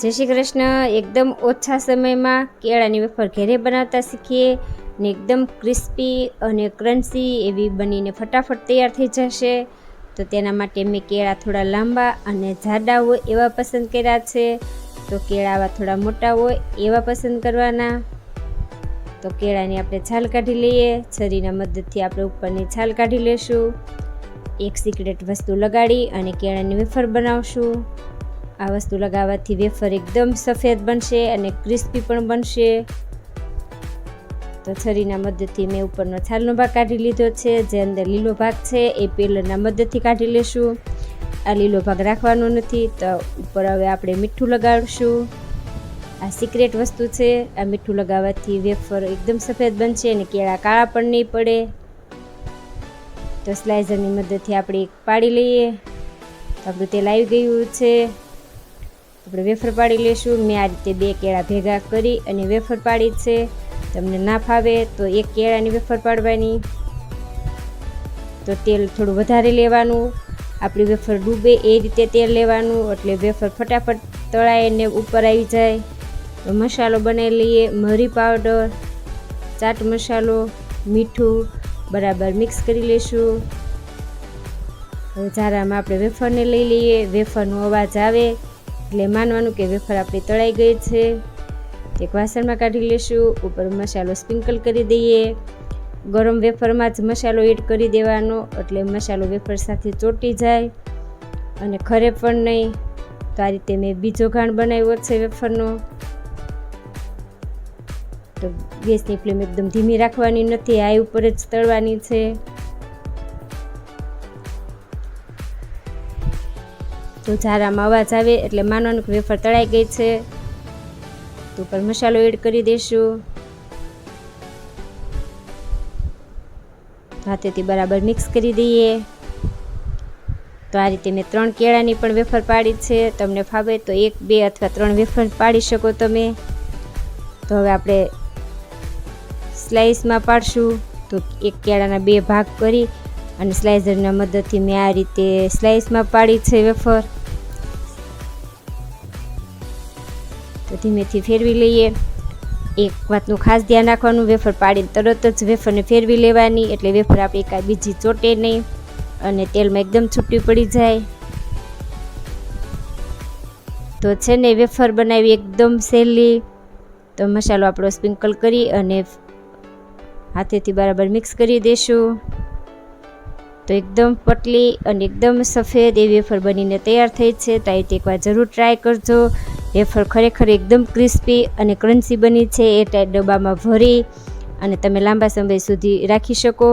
જય શ્રી કૃષ્ણ. એકદમ ઓછા સમયમાં કેળાની વેફર ઘેરે બનાવતા શીખીએ ને એકદમ ક્રિસ્પી અને ક્રન્ચી એવી બનીને ફટાફટ તૈયાર થઈ જશે. તો તેના માટે મેં કેળા થોડા લાંબા અને જાડા હોય એવા પસંદ કર્યા છે. તો કેળા આવા થોડા મોટા હોય એવા પસંદ કરવાના. તો કેળાની આપણે છાલ કાઢી લઈએ. છરીના મદદથી આપણે ઉપરની છાલ કાઢી લેશું. એક સિક્રેટ વસ્તુ લગાડી અને કેળાની વેફર બનાવશું. આ વસ્તુ લગાવવાથી વેફર એકદમ સફેદ બનશે અને ક્રિસ્પી પણ બનશે. તો છરીના મદદથી મેં ઉપરનો છાલનો ભાગ કાઢી લીધો છે, જે અંદર લીલો ભાગ છે, એ પેલરના મદદથી કાઢી લેશું. આ લીલો ભાગ રાખવાનો નથી, તો ઉપર હવે આપણે મીઠું લગાડશું. આ સિક્રેટ વસ્તુ છે, આ મીઠું લગાવવાથી વેફર એકદમ સફેદ બનશે અને કેળા કાળા પણ નહીં પડે. તો સ્લાઇઝરની મદદથી આપણે પાડી લઈએ. આપણું તેલ આવી ગયું છે. આપણે વેફર પાડી લેશું. મેં આ રીતે બે કેળા ભેગા કરી અને વેફર પાડી છે. તમને ના ફાવે તો એક કેળાની વેફર પાડવાની. તો તેલ થોડું વધારે લેવાનું. આપણી વેફર ડૂબે એ રીતે તેલ લેવાનું. એટલે વેફર ફટાફટ તળાય ઉપર આવી જાય. મસાલો બનાવી લઈએ. મરી પાવડર, ચાટ મસાલો, મીઠું બરાબર મિક્સ કરી લેશું. હવે જારામાં આપણે વેફરને લઈ લઈએ. વેફરનો અવાજ આવે. એટલે માનવાનું કે વેફર આપણી તળાઈ ગઈ છે. એક વાસણમાં કાઢી લેશું, ઉપર મસાલો સ્પ્રિંકલ કરી દઈએ. ગરમ વેફરમાં જ મસાલો એડ કરી દેવાનો, એટલે મસાલો વેફર સાથે ચોંટી જાય. અને ખરે પણ નહીં, તો આ રીતે મેં બીજો ઘાણ બનાવ્યો છે વેફરનો. તો ગેસની ફ્લેમ એકદમ ધીમી રાખવાની, નથી, આ ઉપર જ તળવાની છે. તો ઝારામાં અવાજ આવે એટલે માનવાનું કે વેફર તળાઈ ગઈ છે. તો ઉપર મસાલો એડ કરી દઈશું હાથેથી બરાબર મિક્સ કરી દઈએ. તો આ રીતે મેં ત્રણ કેળાની પણ વેફર પાડી છે. તમને ફાવે તો એક, બે અથવા ત્રણ વેફર પાડી શકો તમે. તો હવે આપણે સ્લાઇસમાં પાડશું. તો એક કેળાના બે ભાગ કરી અને સ્લાઇઝરના મદદથી મેં આ રીતે સ્લાઇસમાં પાડી છે વેફર. ધીમેથી ફેરવી લઈએ. એક વાતનું ખાસ ધ્યાન રાખવાનું, વેફર પાડીને તરત જ વેફરને ફેરવી લેવાની, એટલે વેફર આપણી કાંઈ બીજી ચોટે નહીં અને તેલમાં એકદમ છૂટી પડી જાય. તો છે ને, વેફર બનાવી એકદમ સહેલી. તો મસાલો આપણો સ્પ્રિંકલ કરી અને હાથેથી બરાબર મિક્સ કરી દઈશું તો એકદમ પતલી અને એકદમ સફેદ એ વેફર બનીને તૈયાર થઈ છે. તો આ એકવાર જરૂર ટ્રાય કરજો. વેફર ખરેખર એકદમ ક્રિસ્પી અને ક્રન્ચી બની છે, એ ટાઈપ ડબ્બામાં ભરી અને તમે લાંબા સમય સુધી રાખી શકો.